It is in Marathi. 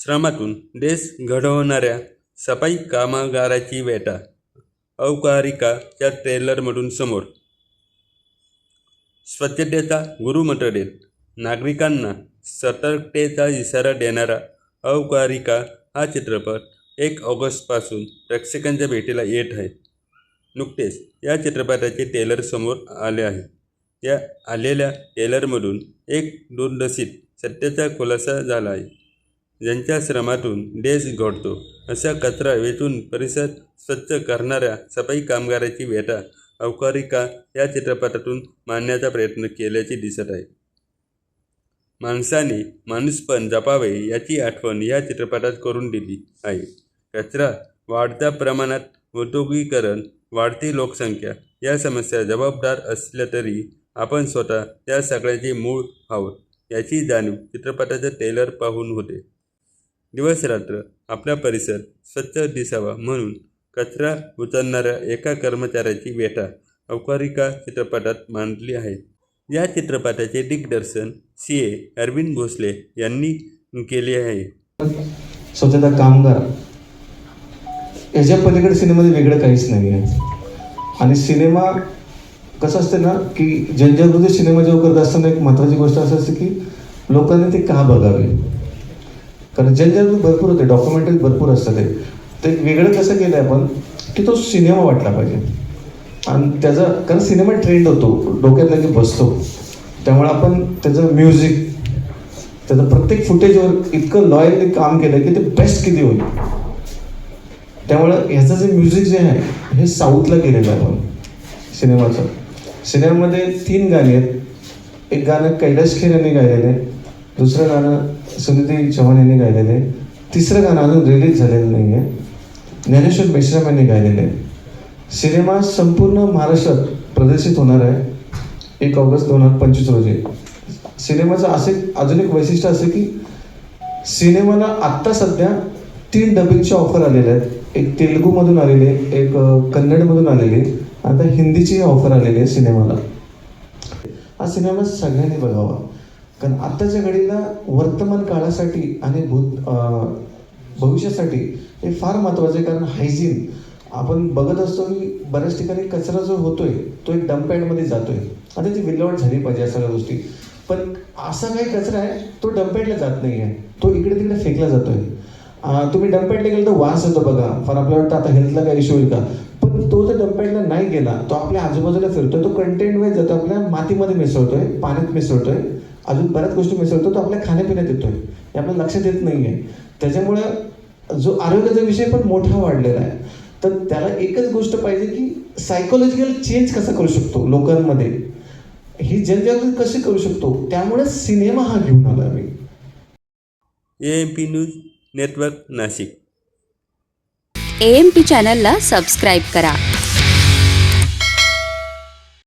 श्रमातून देश घडवणाऱ्या सफाई कामगाराची वेटा. अवकारिकाच्या ट्रेलरमधून समोर. स्वच्छतेचा गुरु देत नागरिकांना सतर्कतेचा इशारा देणारा अवकारिका हा चित्रपट एक ऑगस्टपासून प्रेक्षकांच्या भेटीला येत आहे. नुकतेच या चित्रपटाचे टेलर समोर आले आहे. या आलेल्या टेलरमधून एक दूरदर्शित सत्याचा खुलासा झाला आहे. ज्यांच्या श्रमातून देश घडतो. अशा कचरा वेचून परिसर स्वच्छ करणाऱ्या सफाई कामगाराची वेटा अवकारिका या चित्रपटातून मांडण्याचा प्रयत्न केल्याचे दिसत आहे. माणसाने माणूसपण जपावे याची आठवण या चित्रपटात करून दिली आहे. कचरा वाढत्या प्रमाणात औद्योगिकरण वाढती लोकसंख्या या समस्या जबाबदार असल्या तरी आपण स्वतः या सगळ्याचे मूळ आहोत याची जाणीव चित्रपटाचे टेलर पाहून होते. दिवसरात्र आपला परिसर स्वच्छ दिसावा म्हणून कचरा उचलणाऱ्या एका कर्मचाऱ्याची वेटा अवकारिका चित्रपटात मांडली आहे. या चित्रपटाचे दिग्दर्शन सी. ए. अरविंद भोसले यांनी केले आहे. स्वच्छता कामगार. याच्या पलीकडे सिनेमामध्ये वेगळं काहीच नाही आहे आणि सिनेमा कसं असते ना की जनजागृती सिनेमा जेव्हा करत असताना एक महत्त्वाची गोष्ट असं असते की लोकांनी ते का बघावे? कारण जनजागृती भरपूर होते डॉक्युमेंटरीज भरपूर असतात ते. ते वेगळं कसं केलं आहे आपण की तो सिनेमा वाटला पाहिजे. आणि त्याचा कारण सिनेमा ट्रेंड होतो डोक्यात लगेच बसतो. त्यामुळे आपण त्याचं म्युझिक त्याचं प्रत्येक फुटेजवर इतकं लॉयली काम केलं की ते बेस्ट किती होईल. त्यामुळं ह्याचं जे म्युझिक जे आहे हे साऊथला केलेलं आहे आपण सिनेमाचं. सिनेमामध्ये तीन गाणी आहेत. एक गाणं कैलाश खेर यांनी गायलेलं आहे. दुसरं गाणं सुनिधी चव्हाण यांनी गायलेलं. आहे तिसरं गाणं अजून रिलीज झालेलं नाही आहे ज्ञानेश्वर मेश्राम यांनी गायलेलं. आहे सिनेमा संपूर्ण महाराष्ट्रात प्रदर्शित होणार आहे. एक ऑगस्ट दोन हजार पंचवीस रोजी. सिनेमाचं असे अजून एक वैशिष्ट्य असं की सिनेमाला आत्ता सध्या तीन डबिंगचे ऑफर आलेले आहेत. एक तेलुगूमधून आलेले एक कन्नडमधून आलेली आता हिंदीची ऑफर आलेली आहे सिनेमाला. हा सिनेमा सगळ्यांनी बघावा. कारण आत्ताच्या घडीला वर्तमान काळासाठी आणि भूत भविष्यासाठी हे फार महत्त्वाचं आहे. कारण हायजीन आपण बघत असतो की बऱ्याच ठिकाणी कचरा जो होतोय तो एक डम्पॅडमध्ये जातोय. आता ती विल्हेवाट झाली पाहिजे या सगळ्या गोष्टी. पण असा काही कचरा आहे तो डम्पॅडला जात नाही आहे तो इकडे तिकडे फेकला जातोय. तुम्ही डम्पॅडला गेलं गेला तर वास येतो बघा. फार आपल्याला वाटतं आता हेल्थला काही इश्यू होईल का? पण तो जर डम्पॅडला नाही गेला तो आपल्या आजूबाजूला फिरतोय तो कंटेंट वेळ जातो आपल्या मातीमध्ये मिसळतोय पाण्यात मिसळतोय. अजून बऱ्याच गोष्टी मिसळतो तो आपल्या खाण्यापिण्यात येतोय. हे आपल्या लक्षात येत नाही आहे त्याच्यामुळं जो आरोग्याचा विषय पण मोठा वाढलेला आहे. तर त्याला एकच गोष्ट पाहिजे की सायकोलॉजिकल चेंज कसा करू शकतो लोकांमध्ये? ही जनजागृती कशी करू शकतो? त्यामुळे सिनेमा हा घेऊन आला मी A M P news network Nashik. A M P चॅनलला सबस्क्राईब करा.